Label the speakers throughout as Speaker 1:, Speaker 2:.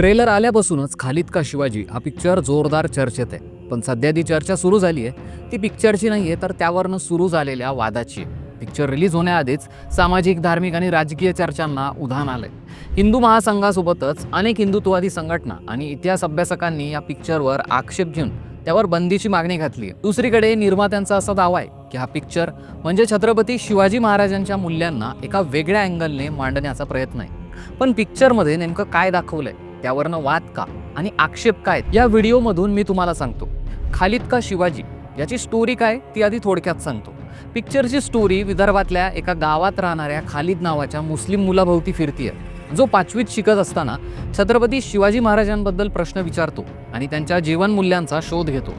Speaker 1: Trailer आल्यापासूनच Khalid का शिवाजी हा picture जोरदार चर्चेत आहे. पण सध्या ती चर्चा सुरू झाली आहे ती पिक्चरची नाही आहे तर त्यावरनं सुरू झालेल्या वादाची आहे. पिक्चर रिलीज होण्याआधीच सामाजिक धार्मिक आणि राजकीय चर्चांना उधाण आलंय. हिंदू महासंघासोबतच अनेक हिंदुत्ववादी संघटना आणि इतिहास अभ्यासकांनी या पिक्चरवर आक्षेप घेऊन त्यावर बंदीची मागणी घातली आहे. दुसरीकडे निर्मात्यांचा असा दावा आहे की हा पिक्चर म्हणजे छत्रपती शिवाजी महाराजांच्या मूल्यांना एका वेगळ्या अँगलने मांडण्याचा प्रयत्न आहे. पण पिक्चरमध्ये नेमकं काय दाखवलंय? त्यावरनं वाद का आणि आक्षेप काय या व्हिडिओमधून मी तुम्हाला सांगतो. खालिद का शिवाजी? याची स्टोरी काय? ती आधी थोडक्यात सांगतो. पिक्चरची स्टोरी विदर्भातल्या एका गावात राहणाऱ्या खालिद नावाच्या मुस्लिम मुलाभोवती फिरतीय. जो पाचवीत शिकत असताना छत्रपती शिवाजी महाराजांबद्दल प्रश्न विचारतो आणि त्यांच्या जीवनमूल्यांचा शोध घेतो.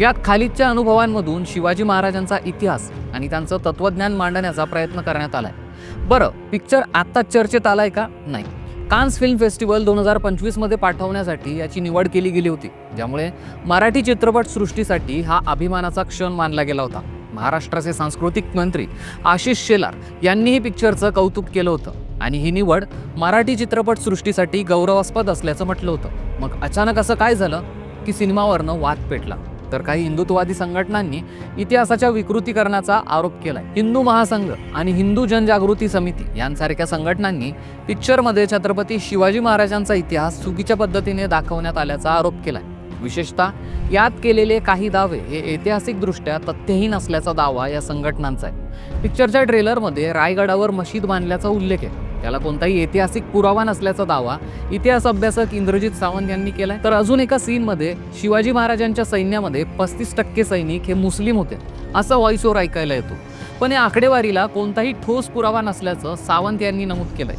Speaker 1: यात खालिदच्या अनुभवांमधून शिवाजी महाराजांचा इतिहास आणि त्यांचं तत्त्वज्ञान मांडण्याचा प्रयत्न करण्यात आलाय. बरं पिक्चर आत्ताच चर्चेत आलाय का? नाही. कान्स फिल्म फेस्टिवल दोन हजार पंचवीसमध्ये पाठवण्यासाठी याची निवड केली गेली होती ज्यामुळे मराठी चित्रपटसृष्टीसाठी हा अभिमानाचा क्षण मानला गेला होता. महाराष्ट्राचे सांस्कृतिक मंत्री आशिष शेलार यांनीही पिक्चरचं कौतुक केलं होतं आणि ही निवड मराठी चित्रपटसृष्टीसाठी गौरवास्पद असल्याचं म्हटलं होतं. मग अचानक असं काय झालं की सिनेमावरनं वाद पेटला? तर काही हिंदुत्ववादी संघटनांनी इतिहासाच्या विकृतीकरणाचा आरोप केलाय. हिंदू महासंघ आणि हिंदू जनजागृती समिती यांसारख्या संघटनांनी पिक्चरमध्ये छत्रपती शिवाजी महाराजांचा इतिहास चुकीच्या पद्धतीने दाखवण्यात आल्याचा आरोप केलाय. विशेषतः यात केलेले काही दावे हे ऐतिहासिकदृष्ट्या तथ्यहीन असल्याचा दावा या संघटनांचा आहे. पिक्चरच्या ट्रेलरमध्ये रायगडावर मशीद बांधल्याचा उल्लेख आहे. त्याला कोणताही ऐतिहासिक पुरावा नसल्याचा दावा इतिहास अभ्यासक इंद्रजित सावंत यांनी केलाय. तर अजून एका सीनमध्ये शिवाजी महाराजांच्या सैन्यामध्ये पस्तीस टक्के सैनिक हे मुस्लिम होते असं व्हॉइस ओव्हर ऐकायला येतो. पण या आकडेवारीला कोणताही ठोस पुरावा नसल्याचं सावंत यांनी नमूद केलंय.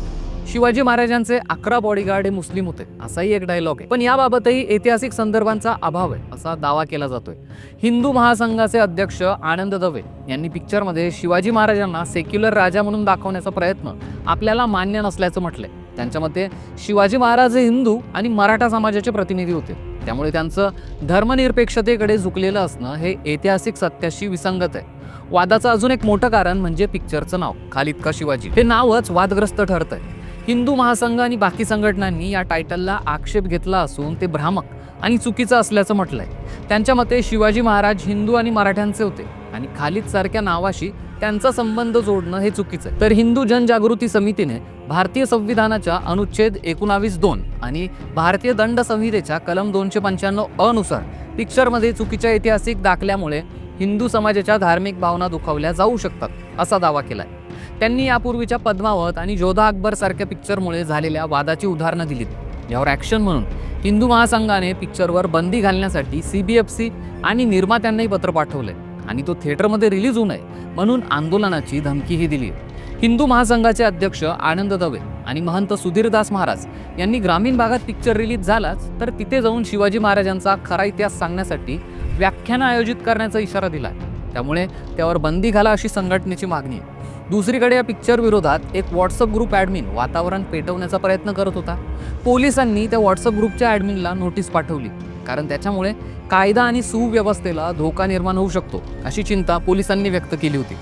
Speaker 1: शिवाजी महाराजांचे अकरा बॉडीगार्ड हे मुस्लिम होते. असाही एक डायलॉग आहे. पण याबाबतही ऐतिहासिक संदर्भांचा अभाव आहे असा दावा केला जातोय. हिंदू महासंघाचे अध्यक्ष आनंद दवे यांनी पिक्चरमध्ये शिवाजी महाराजांना सेक्युलर राजा म्हणून दाखवण्याचा प्रयत्न आपल्याला मान्य नसल्याचं म्हटलंय. त्यांच्या मते शिवाजी महाराज हे हिंदू आणि मराठा समाजाचे प्रतिनिधी होते. त्यामुळे त्यांचं धर्मनिरपेक्षतेकडे झुकलेलं असणं हे ऐतिहासिक सत्याशी विसंगत आहे. वादाचं अजून एक मोठं कारण म्हणजे पिक्चरचं नाव खालिद का शिवाजी. हे नावच वादग्रस्त ठरतंय. हिंदू महासंघ आणि बाकी संघटनांनी या टायटलला आक्षेप घेतला असून ते भ्रामक आणि चुकीचं असल्याचं म्हटलंय. त्यांच्या मते शिवाजी महाराज हिंदू आणि मराठ्यांचे होते आणि खालिद सारख्या नावाशी त्यांचा संबंध जोडणं हे चुकीचं आहे. तर हिंदू जनजागृती समितीने भारतीय संविधानाच्या अनुच्छेद एकोणावीस दोन आणि भारतीय दंड संहितेच्या कलम दोनशे पंच्याण्णव अनुसार पिक्चरमध्ये चुकीच्या ऐतिहासिक दाखल्यामुळे हिंदू समाजाच्या धार्मिक भावना दुखावल्या जाऊ शकतात असा दावा केलाय. त्यांनी यापूर्वीच्या पद्मावत आणि जोधा अकबर सारख्या पिक्चरमुळे झालेल्या वादाची उदाहरणं दिलीत. यावर ॲक्शन म्हणून हिंदू महासंघाने पिक्चरवर बंदी घालण्यासाठी सी बी एफ सी आणि निर्मात्यांनाही पत्र पाठवले आणि तो थिएटरमध्ये रिलीज होऊ नये म्हणून आंदोलनाची धमकीही दिली हिंदू महासंघाचे अध्यक्ष आनंद दवे आणि महंत सुधीरदास महाराज यांनी ग्रामीण भागात पिक्चर रिलीज झालाच तर तिथे जाऊन शिवाजी महाराजांचा खरा इतिहास सांगण्यासाठी व्याख्यानं आयोजित करण्याचा इशारा दिला त्यामुळे त्यावर बंदी घाला अशी संघटनेची मागणी आहे. दुसरीकडे या पिक्चर विरोधात एक व्हॉट्सअप ग्रुप ॲडमिन वातावरण पेटवण्याचा प्रयत्न करत होता. पोलिसांनी त्या व्हॉट्सअप ग्रुपच्या ॲडमिनला नोटीस पाठवली. कारण त्याच्यामुळे कायदा आणि सुव्यवस्थेला धोका निर्माण होऊ शकतो अशी चिंता पोलिसांनी व्यक्त केली होती.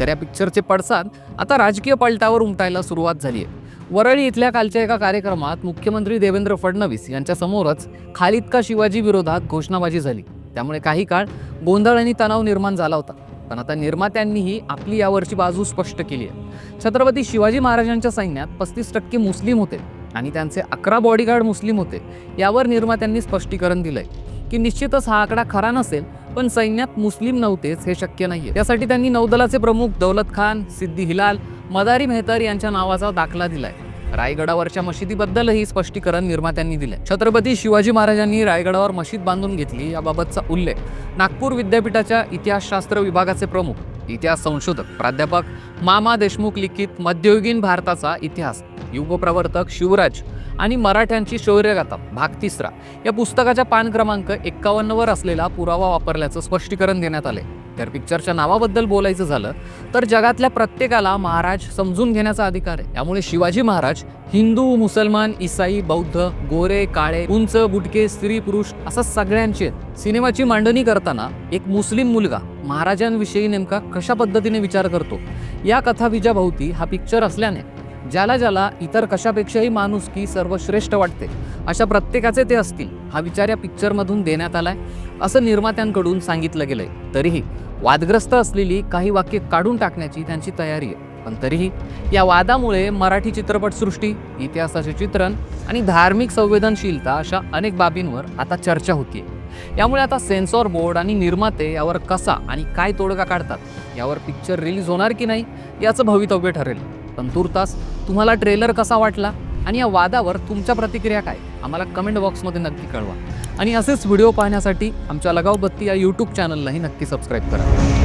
Speaker 1: तर या पिक्चरचे पडसाद आता राजकीय पलटावर उमटायला सुरुवात झाली आहे वरळी इथल्या कालच्या एका कार्यक्रमात मुख्यमंत्री देवेंद्र फडणवीस यांच्यासमोरच खालिद का शिवाजी विरोधात घोषणाबाजी झाली. त्यामुळे काही काळ गोंधळ आणि तणाव निर्माण झाला होता. पण आता निर्मात्यांनीही आपली यावरची बाजू स्पष्ट केली आहे. छत्रपती शिवाजी महाराजांच्या सैन्यात पस्तीस टक्के मुस्लिम होते आणि त्यांचे अकरा बॉडीगार्ड मुस्लिम होते. यावर निर्मात्यांनी स्पष्टीकरण दिलंय की निश्चितच हा आकडा खरा नसेल पण सैन्यात मुस्लिम नव्हतेच हे शक्य नाहीये. त्यासाठी त्यांनी नौदलाचे प्रमुख दौलत खान सिद्दी हिलाल मदारी मेहतर यांच्या नावाचा दाखला दिलाय. रायगडावरच्या मशिदीबद्दलही स्पष्टीकरण निर्मात्यांनी दिले छत्रपती शिवाजी महाराजांनी रायगडावर मशीद बांधून घेतली याबाबतचा उल्लेख नागपूर विद्यापीठाच्या इतिहासशास्त्र विभागाचे प्रमुख इतिहास संशोधक प्राध्यापक मामा देशमुख लिखित मध्ययुगीन भारताचा इतिहास. युगप्रवर्तक शिवराज आणि मराठ्यांची शौर्यगाथा भाग तिसरा. या पुस्तकाच्या पान क्रमांक एक्कावन्नवर असलेला पुरावा वापरल्याचं स्पष्टीकरण देण्यात आले तर पिक्चरच्या नावाबद्दल बोलायचं झालं तर जगातल्या प्रत्येकाला महाराज समजून घेण्याचा अधिकार आहे. त्यामुळे शिवाजी महाराज हिंदू मुसलमान इसाई बौद्ध गोरे काळे उंच बुटके स्त्री पुरुष असं सगळ्यांचे सिनेमाची मांडणी करताना एक मुस्लिम मुलगा महाराजांविषयी नेमका कशा पद्धतीने विचार करतो? या कथाबीजाभोवती हा पिक्चर असल्याने ज्याला ज्याला इतर कशापेक्षाही माणुसकी सर्वश्रेष्ठ वाटते अशा प्रत्येकाचे ते असतील हा विचार या पिक्चरमधून देण्यात आलाय असं निर्मात्यांकडून सांगितलं गेलंय. तरीही वादग्रस्त असलेली काही वाक्य काढून टाकण्याची त्यांची तयारी आहे. पण तरीही या वादामुळे मराठी चित्रपटसृष्टी इतिहासाचे चित्रण आणि धार्मिक संवेदनशीलता अशा अनेक बाबींवर आता चर्चा होतीये. यामुळे आता सेन्सॉर बोर्ड आणि निर्माते यावर कसा आणि काय तोडगा काढतात यावर पिक्चर रिलीज होणार की नाही याचं भवितव्य ठरेल. पण तुर्तास तुम्हाला ट्रेलर कसा वाटला आणि या वादावर तुमच्या प्रतिक्रिया काय? आम्हाला कमेंट बॉक्समध्ये नक्की कळवा. आणि असेच व्हिडिओ पाहण्यासाठी आमच्या लगाव बत्ती या यूट्यूब चॅनललाही नक्की सबस्क्राईब करा.